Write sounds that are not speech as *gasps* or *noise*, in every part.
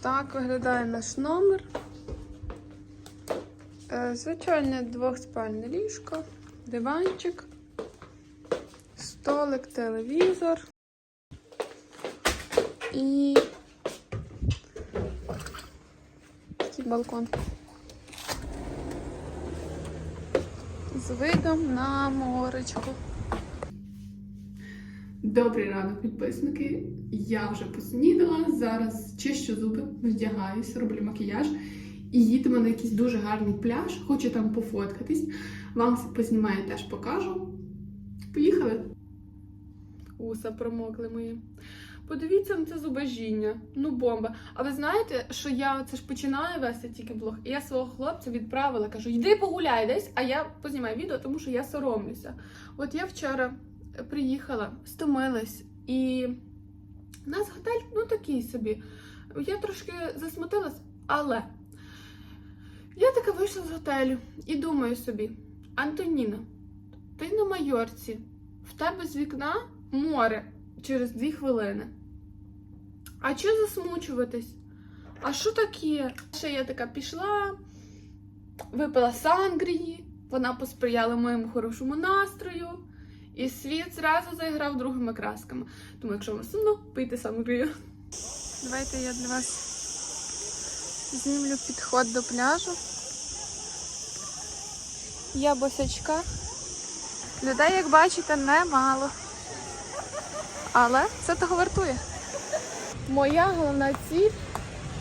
Так виглядає наш номер. Е, Звичайне двохспальне ліжко, диванчик, столик, телевізор і балкон. З видом на моречко. Добрий ранок, підписники. Я вже поснідала. Зараз чищу зуби, вдягаюсь, роблю макіяж і їдемо на якийсь дуже гарний пляж. Хочу там пофоткатись. Вам все познімаю, теж покажу. Поїхали. Уса промокли мої. Подивіться на це зубожіння. Ну, бомба. А ви знаєте, що я це ж починаю вести тільки блог, і я свого хлопця відправила, кажу, йди погуляй десь, а я познімаю відео, тому що я соромлюся. От я вчора приїхала, стомилась, і у нас готель, ну такий собі. Я трошки засмутилась, але я така вийшла з готелю і думаю собі: Антоніна, ти на Майорці, в тебе з вікна море через дві хвилини. А чого засмучуватись? А що таке? Ще я така пішла, випила сангрії, вона посприяла моєму хорошому настрою. І світ зразу заіграв другими красками. Тому, якщо вам сумно, пийте сангрію. Давайте я для вас знімлю підход до пляжу. Я босячка. Людей, як бачите, немало. Але це того вартує. Моя головна ціль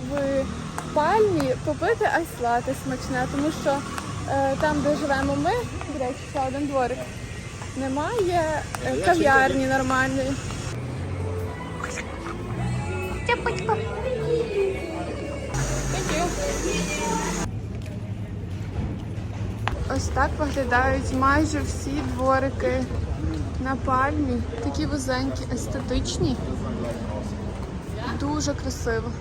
в пальмі попити айслати смачне, тому що е, там, де живемо ми, до речі, ще один дворик, немає е, кав'ярні нормальної. Ось так виглядають майже всі дворики на пальмі. Такі вузенькі, естетичні. Дуже красиво.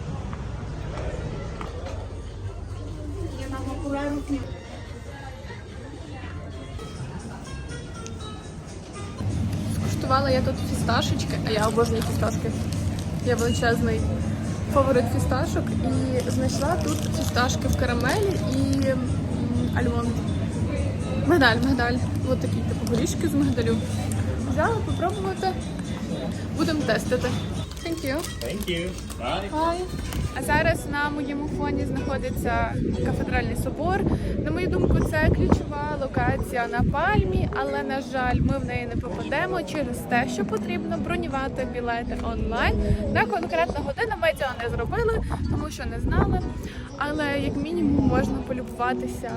Скуштувала я тут фісташечки, а я обожнюю фісташки. Я величезний фаворит фісташок і знайшла тут фісташки в карамелі і альмон. Мигдаль, мигдаль. Ось такі типу горішки з мигдалю. Взяла попробувати. Будемо тестити. Thank you. Thank you. Bye. Hi. А зараз на моєму фоні знаходиться кафедральний собор. На мою думку, це ключова локація на пальмі, але на жаль, ми в неї не попадемо через те, що потрібно бронювати білети онлайн на конкретну годину. Ми цього не зробили, тому що не знали. Але як мінімум можна полюбуватися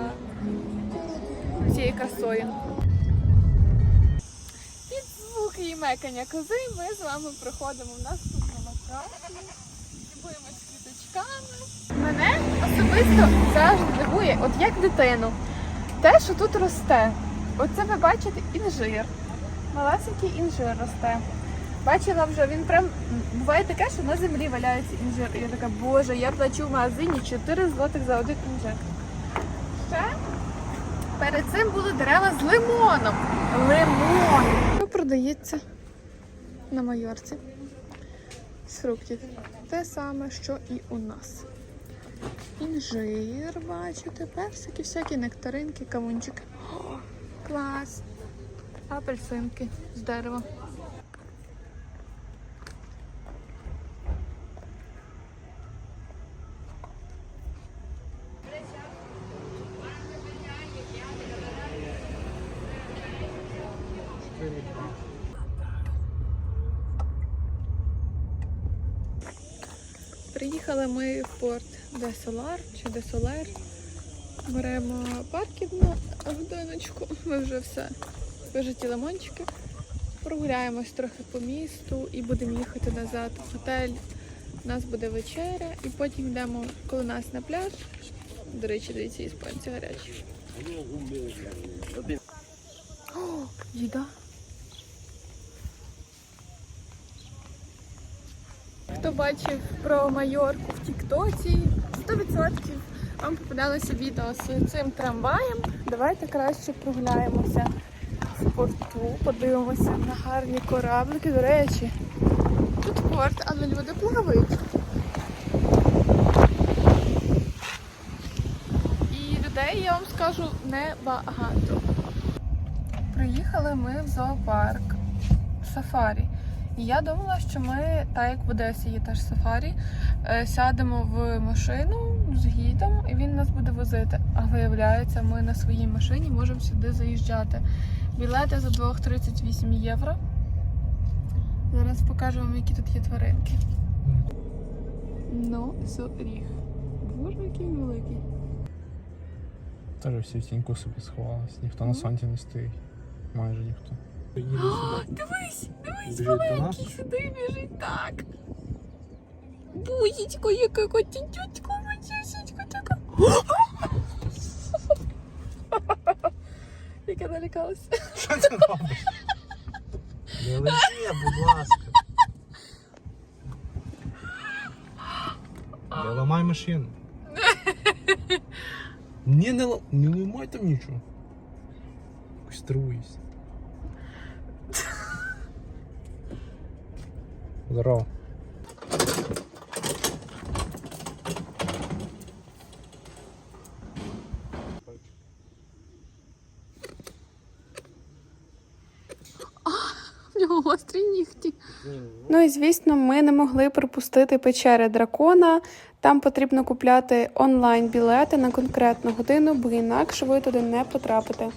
цією красою. Під звуки і мекання кози ми з вами проходимо в наступному краї. Любуємось квіточками. Мене особисто завжди дивує, от як дитину. Те, що тут росте. Оце ви бачите інжир. Малесенький інжир росте. Бачила вже, він прям буває таке, що на землі валяється інжир. І я така, боже, я плачу в магазині 4 злотих за один інжир. Ще перед цим були дерева з лимоном. Лимон. Що продається на майорці? З фруктів. Те саме, що і у нас. Інжир, бачите, персики, всякі нектаринки, кавунчики. О, клас! Апельсинки з дерева. Приїхали ми в порт де Солар чи де Солер. Беремо парківну годиночку. Ми вже все вижиті лимончики. Прогуляємось трохи по місту і будемо їхати назад в готель. У нас буде вечеря і потім йдемо коло нас на пляж. До речі, дивіться, іспанці гарячі. О, їда. хто бачив про майорку в Тіктоці, 100% вам попадалося відео з цим трамваєм. Давайте краще прогуляємося в порту, подивимося на гарні кораблики. До речі, тут порт, але люди плавають. І людей я вам скажу небагато. Приїхали ми в зоопарк. Сафарі. І я думала, що ми, так як в Одесі є теж сафарі, е, сядемо в машину з гідом і він нас буде возити. А виявляється, ми на своїй машині можемо сюди заїжджати. Білети за двох 38 євро. Зараз покажу вам, які тут є тваринки. Ну, зоріг. Боже, який великий. Теж всі в тіньку собі сховалась. Ніхто на сонці не стоїть. Майже ніхто. Дивись, *gasps* дивись, Біжить до нас, маленький чи що? сюди біжить так. Бузічко, яке котітючко, матюсечко, така. *gasps* Яка налякалася. Що ти робиш? Не лети, будь ласка. *gasps* Не ламай машину. *laughs* Ні, не, ла- не ламай там нічого. Якось Здорово. *laughs* Гострі нігті. Ну і звісно, ми не могли пропустити печери дракона. Там потрібно купляти онлайн білети на конкретну годину, бо інакше ви туди не потрапите.